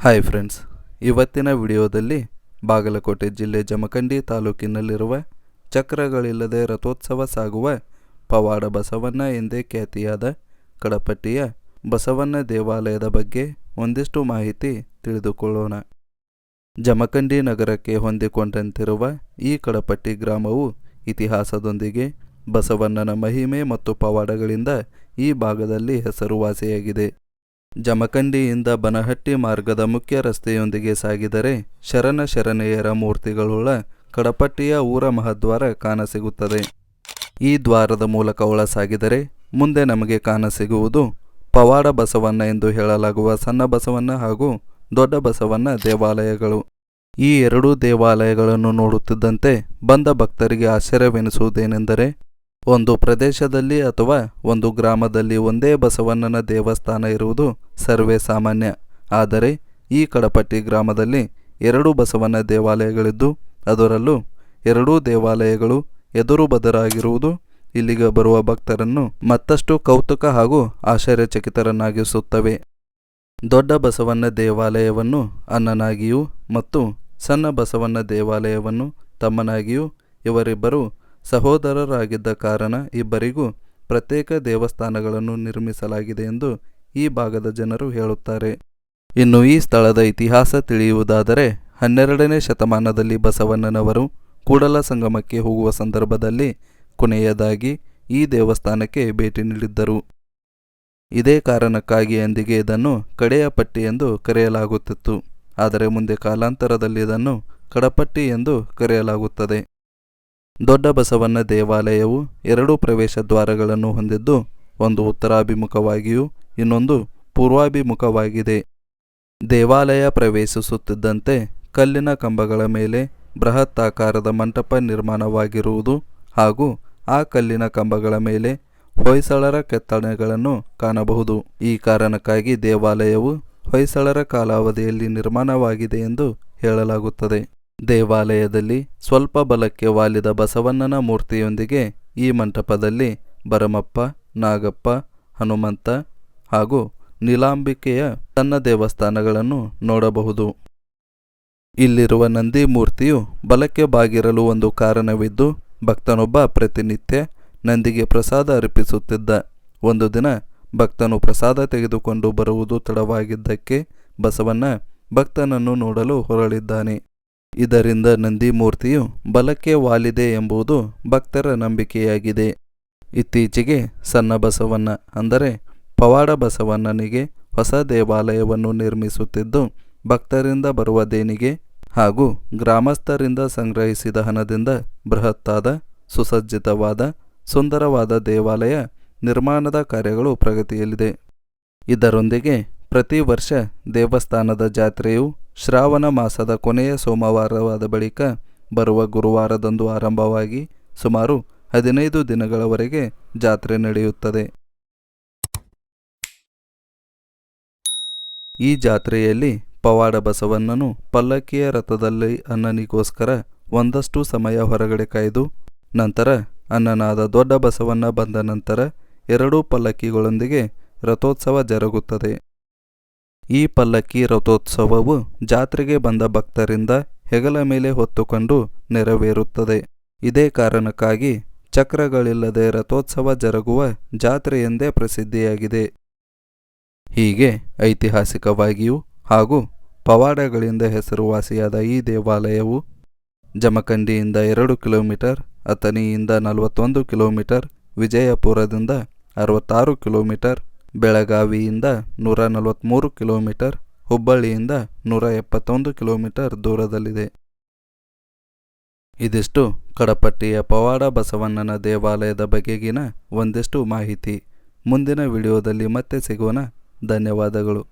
Hi friends ಇವತ್ತಿನ ವಿಡಿಯೋದಲ್ಲಿ ಬಾಗಲಕೋಟೆ ಜಿಲ್ಲೆ ಜಮಖಂಡಿ ತಾಲೂಕಿನಲ್ಲಿರುವ ಚಕ್ರಗಳಿಲ್ಲದೆ ರಥೋತ್ಸವ ಸಾಗುವ ಪವಾಡ ಬಸವಣ್ಣ ಎಂದೇ ಖ್ಯಾತಿಯಾದ ಕಡಪಟ್ಟಿಯ ಬಸವಣ್ಣ ದೇವಾಲಯದ ಬಗ್ಗೆ ಒಂದಿಷ್ಟು ಮಾಹಿತಿ ತಿಳಿದುಕೊಳ್ಳೋಣ. ಜಮಖಂಡಿ ನಗರಕ್ಕೆ ಹೊಂದಿಕೊಂಡಂತಿರುವ ಈ ಕಡಪಟ್ಟಿ ಗ್ರಾಮವು ಇತಿಹಾಸದೊಂದಿಗೆ ಬಸವಣ್ಣನ ಮಹಿಮೆ ಮತ್ತು ಪವಾಡಗಳಿಂದ ಈ ಭಾಗದಲ್ಲಿ ಹೆಸರುವಾಸಿಯಾಗಿದೆ. ಜಮಖಂಡಿಯಿಂದ ಬನಹಟ್ಟಿ ಮಾರ್ಗದ ಮುಖ್ಯ ರಸ್ತೆಯೊಂದಿಗೆ ಸಾಗಿದರೆ ಶರಣ ಶರಣೆಯರ ಮೂರ್ತಿಗಳುಳ್ಳ ಕಡಪಟ್ಟಿಯ ಊರ ಮಹದ್ವಾರ ಕಾಣಸಿಗುತ್ತದೆ. ಈ ದ್ವಾರದ ಮೂಲಕ ಒಳ ಸಾಗಿದರೆ ಮುಂದೆ ನಮಗೆ ಕಾಣಸಿಗುವುದು ಪವಾಡ ಬಸವಣ್ಣ ಎಂದು ಹೇಳಲಾಗುವ ಸಣ್ಣ ಬಸವಣ್ಣ ಹಾಗೂ ದೊಡ್ಡ ಬಸವಣ್ಣ ದೇವಾಲಯಗಳು. ಈ ಎರಡೂ ದೇವಾಲಯಗಳನ್ನು ನೋಡುತ್ತಿದ್ದಂತೆ ಬಂದ ಭಕ್ತರಿಗೆ ಆಶ್ಚರ್ಯವೆನಿಸುವುದೇನೆಂದರೆ ಒಂದು ಪ್ರದೇಶದಲ್ಲಿ ಅಥವಾ ಒಂದು ಗ್ರಾಮದಲ್ಲಿ ಒಂದೇ ಬಸವಣ್ಣನ ದೇವಸ್ಥಾನ ಇರುವುದು ಸರ್ವೇ ಸಾಮಾನ್ಯ. ಆದರೆ ಈ ಕಡಪಟ್ಟಿ ಗ್ರಾಮದಲ್ಲಿ ಎರಡು ಬಸವಣ್ಣ ದೇವಾಲಯಗಳಿದ್ದು, ಅದರಲ್ಲೂ ಎರಡೂ ದೇವಾಲಯಗಳು ಎದುರು ಬದರಾಗಿರುವುದು ಇಲ್ಲಿಗೆ ಬರುವ ಭಕ್ತರನ್ನು ಮತ್ತಷ್ಟು ಕೌತುಕ ಹಾಗೂ ಆಶ್ಚರ್ಯಚಕಿತರನ್ನಾಗಿಸುತ್ತವೆ. ದೊಡ್ಡ ಬಸವಣ್ಣ ದೇವಾಲಯವನ್ನು ಅನ್ನನಾಗಿಯೂ ಮತ್ತು ಸಣ್ಣ ಬಸವಣ್ಣ ದೇವಾಲಯವನ್ನು ತಮ್ಮನಾಗಿಯೂ ಇವರಿಬ್ಬರು ಸಹೋದರರಾಗಿದ್ದ ಕಾರಣ ಇಬ್ಬರಿಗೂ ಪ್ರತ್ಯೇಕ ದೇವಸ್ಥಾನಗಳನ್ನು ನಿರ್ಮಿಸಲಾಗಿದೆ ಎಂದು ಈ ಭಾಗದ ಜನರು ಹೇಳುತ್ತಾರೆ. ಇನ್ನು ಈ ಸ್ಥಳದ ಇತಿಹಾಸ ತಿಳಿಯುವುದಾದರೆ ಹನ್ನೆರಡನೇ ಶತಮಾನದಲ್ಲಿ ಬಸವಣ್ಣನವರು ಕೂಡಲ ಸಂಗಮಕ್ಕೆ ಹೋಗುವ ಸಂದರ್ಭದಲ್ಲಿ ಕೊನೆಯದಾಗಿ ಈ ದೇವಸ್ಥಾನಕ್ಕೆ ಭೇಟಿ ನೀಡಿದ್ದರು. ಇದೇ ಕಾರಣಕ್ಕಾಗಿ ಅಂದಿಗೆ ಇದನ್ನು ಕಡೆಯ ಪಟ್ಟಿ ಎಂದು ಕರೆಯಲಾಗುತ್ತಿತ್ತು. ಆದರೆ ಮುಂದೆ ಕಾಲಾಂತರದಲ್ಲಿ ಇದನ್ನು ಕಡಪಟ್ಟಿ ಎಂದು ಕರೆಯಲಾಗುತ್ತದೆ. ದೊಡ್ಡ ಬಸವಣ್ಣ ದೇವಾಲಯವು ಎರಡು ಪ್ರವೇಶ ದ್ವಾರಗಳನ್ನು ಹೊಂದಿದ್ದು, ಒಂದು ಉತ್ತರಾಭಿಮುಖವಾಗಿಯೂ ಇನ್ನೊಂದು ಪೂರ್ವಾಭಿಮುಖವಾಗಿದೆ. ದೇವಾಲಯ ಪ್ರವೇಶಿಸುತ್ತಿದ್ದಂತೆ ಕಲ್ಲಿನ ಕಂಬಗಳ ಮೇಲೆ ಬೃಹತ್ ಆಕಾರದ ಮಂಟಪ ನಿರ್ಮಾಣವಾಗಿರುವುದು ಹಾಗೂ ಆ ಕಲ್ಲಿನ ಕಂಬಗಳ ಮೇಲೆ ಹೊಯ್ಸಳರ ಕೆತ್ತನೆಗಳನ್ನು ಕಾಣಬಹುದು. ಈ ಕಾರಣಕ್ಕಾಗಿ ದೇವಾಲಯವು ಹೊಯ್ಸಳರ ಕಾಲಾವಧಿಯಲ್ಲಿ ನಿರ್ಮಾಣವಾಗಿದೆ ಎಂದು ಹೇಳಲಾಗುತ್ತದೆ. ದೇವಾಲಯದಲ್ಲಿ ಸ್ವಲ್ಪ ಬಲಕ್ಕೆ ವಾಲಿದ ಬಸವಣ್ಣನ ಮೂರ್ತಿಯೊಂದಿಗೆ ಈ ಮಂಟಪದಲ್ಲಿ ಬರಮಪ್ಪ ನಾಗಪ್ಪ, ಹನುಮಂತ ಹಾಗೂ ನೀಲಾಂಬಿಕೆಯ ತನ್ನ ದೇವಸ್ಥಾನಗಳನ್ನು ನೋಡಬಹುದು. ಇಲ್ಲಿರುವ ನಂದಿ ಮೂರ್ತಿಯು ಬಲಕ್ಕೆ ಬಾಗಿರಲು ಒಂದು ಕಾರಣವಿದ್ದು, ಭಕ್ತನೊಬ್ಬ ಪ್ರತಿನಿತ್ಯ ನಂದಿಗೆ ಪ್ರಸಾದ ಅರ್ಪಿಸುತ್ತಿದ್ದ. ಒಂದು ದಿನ ಭಕ್ತನು ಪ್ರಸಾದ ತೆಗೆದುಕೊಂಡು ಬರುವುದು ತಡವಾಗಿದ್ದಕ್ಕೆ ಬಸವಣ್ಣ ಭಕ್ತನನ್ನು ನೋಡಲು ಹೊರಳಿದ್ದಾನೆ. ಇದರಿಂದ ನಂದಿಮೂರ್ತಿಯು ಬಲಕ್ಕೆ ವಾಲಿದೆ ಎಂಬುದು ಭಕ್ತರ ನಂಬಿಕೆಯಾಗಿದೆ. ಇತ್ತೀಚೆಗೆ ಸಣ್ಣ ಬಸವಣ್ಣ ಅಂದರೆ ಪವಾಡ ಬಸವಣ್ಣನಿಗೆ ಹೊಸ ದೇವಾಲಯವನ್ನು ನಿರ್ಮಿಸುತ್ತಿದ್ದು, ಭಕ್ತರಿಂದ ಬರುವ ದೇಣಿಗೆ ಹಾಗೂ ಗ್ರಾಮಸ್ಥರಿಂದ ಸಂಗ್ರಹಿಸಿದ ಹಣದಿಂದ ಬೃಹತ್ತಾದ, ಸುಸಜ್ಜಿತವಾದ, ಸುಂದರವಾದ ದೇವಾಲಯ ನಿರ್ಮಾಣದ ಕಾರ್ಯಗಳು ಪ್ರಗತಿಯಲ್ಲಿದೆ. ಇದರೊಂದಿಗೆ ಪ್ರತಿ ವರ್ಷ ದೇವಸ್ಥಾನದ ಜಾತ್ರೆಯು ಶ್ರಾವಣ ಮಾಸದ ಕೊನೆಯ ಸೋಮವಾರವಾದ ಬಳಿಕ ಬರುವ ಗುರುವಾರದಂದು ಆರಂಭವಾಗಿ ಸುಮಾರು ಹದಿನೈದು ದಿನಗಳವರೆಗೆ ಜಾತ್ರೆ ನಡೆಯುತ್ತದೆ. ಈ ಜಾತ್ರೆಯಲ್ಲಿ ಪವಾಡ ಬಸವಣ್ಣನು ಪಲ್ಲಕ್ಕಿಯ ರಥದಲ್ಲಿ ಅನ್ನನಿಗೋಸ್ಕರ ಒಂದಷ್ಟು ಸಮಯ ಹೊರಗಡೆ ಕಾಯ್ದು, ನಂತರ ಅನ್ನನಾದ ದೊಡ್ಡ ಬಸವಣ್ಣ ಬಂದ ನಂತರ ಎರಡೂ ಪಲ್ಲಕ್ಕಿಗಳೊಂದಿಗೆ ರಥೋತ್ಸವ ಜರುಗುತ್ತದೆ. ಈ ಪಲ್ಲಕ್ಕಿ ರಥೋತ್ಸವವು ಜಾತ್ರೆಗೆ ಬಂದ ಭಕ್ತರಿಂದ ಹೆಗಲ ಮೇಲೆ ಹೊತ್ತುಕೊಂಡು ನೆರವೇರುತ್ತದೆ. ಇದೇ ಕಾರಣಕ್ಕಾಗಿ ಚಕ್ರಗಳಿಲ್ಲದೆ ರಥೋತ್ಸವ ಜರುಗುವ ಜಾತ್ರೆ ಎಂದೇ ಪ್ರಸಿದ್ಧಿಯಾಗಿದೆ. ಹೀಗೆ ಐತಿಹಾಸಿಕವಾಗಿಯೂ ಹಾಗೂ ಪವಾಡಗಳಿಂದ ಹೆಸರುವಾಸಿಯಾದ ಈ ದೇವಾಲಯವು ಜಮಖಂಡಿಯಿಂದ ಎರಡು ಕಿಲೋಮೀಟರ್, ಅಥಣಿಯಿಂದ ನಲವತ್ತೊಂದು ಕಿಲೋಮೀಟರ್, ವಿಜಯಪುರದಿಂದ ಅರವತ್ತಾರು ಕಿಲೋಮೀಟರ್ ಬೆಳಗಾವಿಯಿಂದ ನೂರ ನಲವತ್ತ್ಮೂರು ಕಿಲೋಮೀಟರ್, ಹುಬ್ಬಳ್ಳಿಯಿಂದ ನೂರ ಎಪ್ಪತ್ತೊಂದು ಕಿಲೋಮೀಟರ್ ದೂರದಲ್ಲಿದೆ. ಇದಿಷ್ಟು ಕಡಪಟ್ಟಿಯ ಪವಾಡ ಬಸವಣ್ಣನ ದೇವಾಲಯದ ಬಗೆಗಿನ ಒಂದಿಷ್ಟು ಮಾಹಿತಿ. ಮುಂದಿನ ವಿಡಿಯೋದಲ್ಲಿ ಮತ್ತೆ ಸಿಗೋಣ. ಧನ್ಯವಾದಗಳು.